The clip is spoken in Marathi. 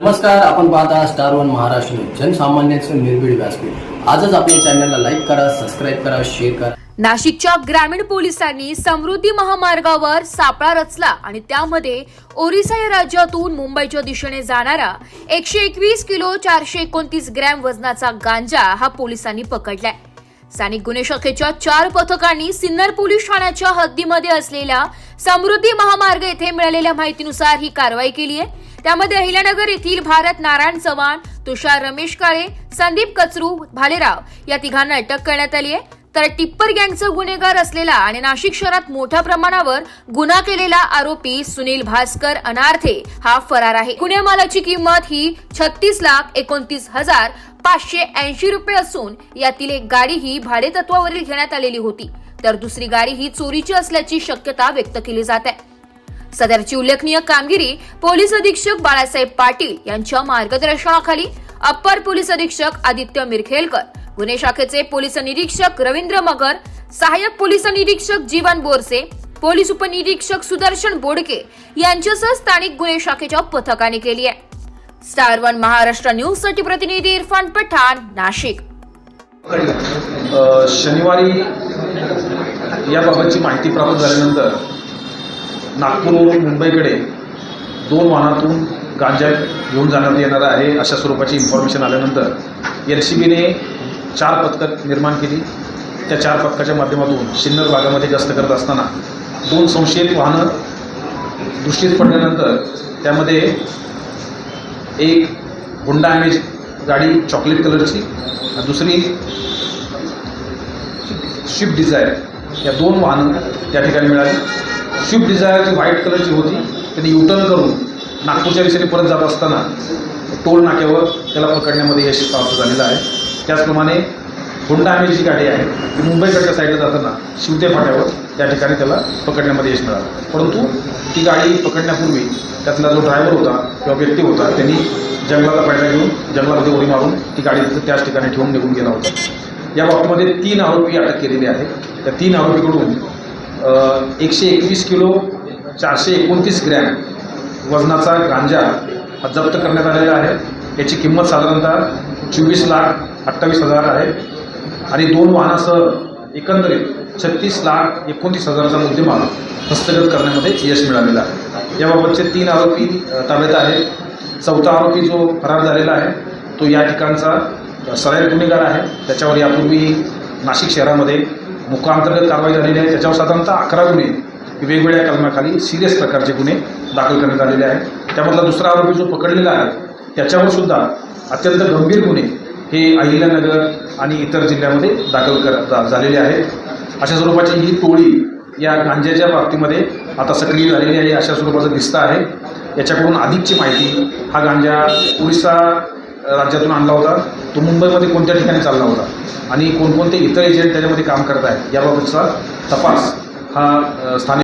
नमस्कार आपण पाहता स्टार वन महाराष्ट्र जनसामान्यांचं निर्भीड व्यासपीठ. आजच आपल्या चॅनलला लाईक करा सबस्क्राईब करा शेअर करा. नाशिकच्या ग्रामीण पोलिसांनी समृद्धी महामार्गावर सापळा रचला आणि त्यामध्ये ओरिसा या राज्यातून मुंबईच्या दिशेने जाणारा एकशे एकवीस किलो चारशे एकोणतीस ग्रॅम वजनाचा गांजा हा पोलिसांनी पकडलाय. स्थानिक गुन्हे शाखेच्या चार पथकांनी सिन्नर पोलीस ठाण्याच्या हद्दीमध्ये असलेल्या समृद्धी महामार्ग येथे मिळालेल्या माहितीनुसार ही कारवाई केली आहे. त्यामध्ये अहिल्यानगर येथील भारत नारायण चव्हाण तुषार रमेश काळे संदीप कचरू भालेराव या तिघांना अटक करण्यात आली आहे. तर टिप्पर गँगचा गुन्हेगार असलेला आणि नाशिक शहरात मोठ्या प्रमाणावर गुन्हा केलेला आरोपी सुनील भास्कर अनार्थे हा फरार आहे. गुन्हेमालाची किंमत ही छत्तीस लाख एकोणतीस हजार पाचशे ऐंशी रुपये असून यातील एक गाडी ही भाडेतत्वावरील घेण्यात आलेली होती. तर दुसरी गाडी ही चोरीची असल्याची शक्यता व्यक्त केली जात आहे. सदरची उल्लेखनीय कामगिरी पोलीस अधीक्षक बाळासाहेब पाटील यांच्या मार्गदर्शनाखाली अप्पर पोलीस अधीक्षक आदित्य मिरखेलकर गुन्हे शाखेचे पोलीस निरीक्षक रवींद्र मगर सहाय्यक पोलीस निरीक्षक जीवन बोरसे पोलीस उपनिरीक्षक सुदर्शन बोडके यांच्यासह स्थानिक गुन्हे शाखेच्या पथकाने केली आहे. स्टार वन महाराष्ट्र न्यूजसाठी प्रतिनिधी इरफान पठाण नाशिक. शनिवारी याबाबतची माहिती प्राप्त झाल्यानंतर नागपूरवरून मुंबईकडे दोन वाहनातून गांजा घेऊन जाण्यात येणार आहे अशा स्वरूपाची इन्फॉर्मेशन आल्यानंतर एन सी बीने चार पथकं निर्माण केली. त्या चार पथकाच्या माध्यमातून सिन्नर भागामध्ये गस्त करत असताना दोन संशयित वाहनं दृष्टीस पडल्यानंतर त्यामध्ये एक हुंडा ॲमेज गाडी चॉकलेट कलरची दुसरी स्विफ्ट डिझायर या दोन वाहनं त्या ठिकाणी मिळाली. स्विफ्ट डिझायरची व्हाईट कलरची होती. त्यांनी युटर्न करून नागपूरच्या दिशेने परत जात असताना टोल नाक्यावर त्याला पकडण्यामध्ये यश प्राप्त झालेलं आहे. त्याचप्रमाणे हुंडा इमेज जी गाडी आहे ती मुंबईकडच्या साईडला जाताना शिवते फाट्यावर त्या ठिकाणी त्याला पकडण्यामध्ये यश मिळालं. परंतु ती गाडी पकडण्यापूर्वी त्यातला जो ड्रायव्हर होता किंवा व्यक्ती होता त्यांनी जंगलाचा फायदा घेऊन जंगलामध्ये उडी मारून ती गाडी तिथं त्याच ठिकाणी ठेवून निघून गेला होता. या बाबतीमध्ये तीन आरोपी अटक केलेले आहेत त्या तीन आरोपीकडून एकशे एकवीस किलो चारशे एकोणतीस ग्रॅम वजनाचा गांजा हा जप्त करण्यात आलेला आहे. याची किंमत साधारणतः चोवीस लाख अठ्ठावीस हजार आहे. आणि दोन वाहनासह एकंदरीत छत्तीस लाख एकोणतीस हजाराचा मुद्देमाल हस्तगत करण्यामध्ये यश मिळालेलं आहे. याबाबतचे तीन आरोपी ताब्यात आहेत. चौथा आरोपी जो फरार झालेला आहे तो या ठिकाणचा सराईर गुन्हेगार आहे. त्याच्यावर यापूर्वी नाशिक शहरामध्ये मुखांतर्गत कारवाई झालेली आहे. त्याच्यावर साधारणतः अकरा गुन्हे वेगवेगळ्या कलमाखाली सिरियस प्रकारचे गुन्हे दाखल करण्यात आलेले आहेत. त्यामधला दुसरा आरोपी जो पकडलेला आहे त्याच्यावर सुद्धा अत्यंत गंभीर गुन्हे हे अहिल्यानगर आणि इतर जिल्ह्यामध्ये दाखल कर जा- झालेले आहेत. अशा स्वरूपाची ही टोळी या गांज्याच्या बाबतीमध्ये आता सक्रिय झालेली आहे अशा स्वरूपाचं दिसतं आहे. याच्याकडून अधिकची माहिती हा गांजा ओडिसा राज्यातून आणला होता. तो मुंबईमध्ये कोणत्या ठिकाणी चालला होता? आणि कोणकोणते इतर एजंट त्याच्यामध्ये काम करत आहेत याबाबतचा तपास हा स्थानिक